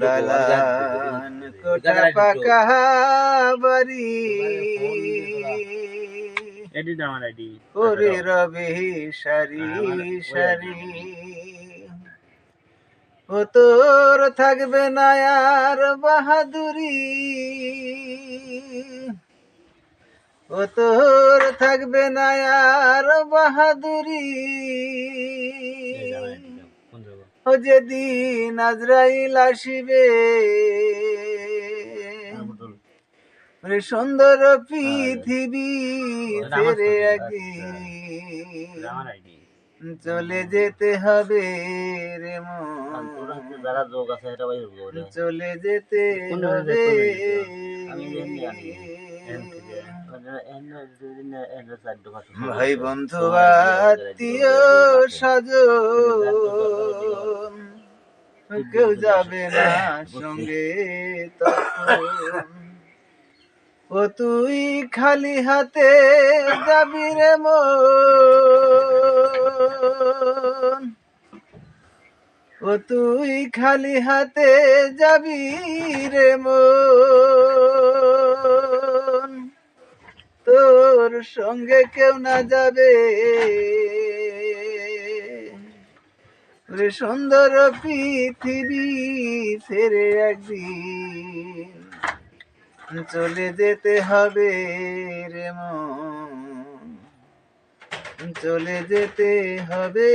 দালান কোটা পাকা বাড়ি রবে সারি সারি ও তোর থাকবে না আর বাহাদুরি ও তোর থাকবে না আর বাহাদুরি যেদিন আজরাইল আসিবে। সুন্দর পৃথিবী ছেড়ে একদিন চলে যেতে হবে রে মন। চলে যেতে হবে ভাই বন্ধু আত্মীয় স্বজন। কেউ যাবে না সঙ্গে ও তুই খালি হাতে যাবি রে মন। ও তুই খালি হাতে যাবি রে মন। তোর সঙ্গে কেউ না যাবে। রে সুন্দর পৃথিবী ছেড়ে একদিন। চলে যেতে হবে রে মন। চলে যেতে হবে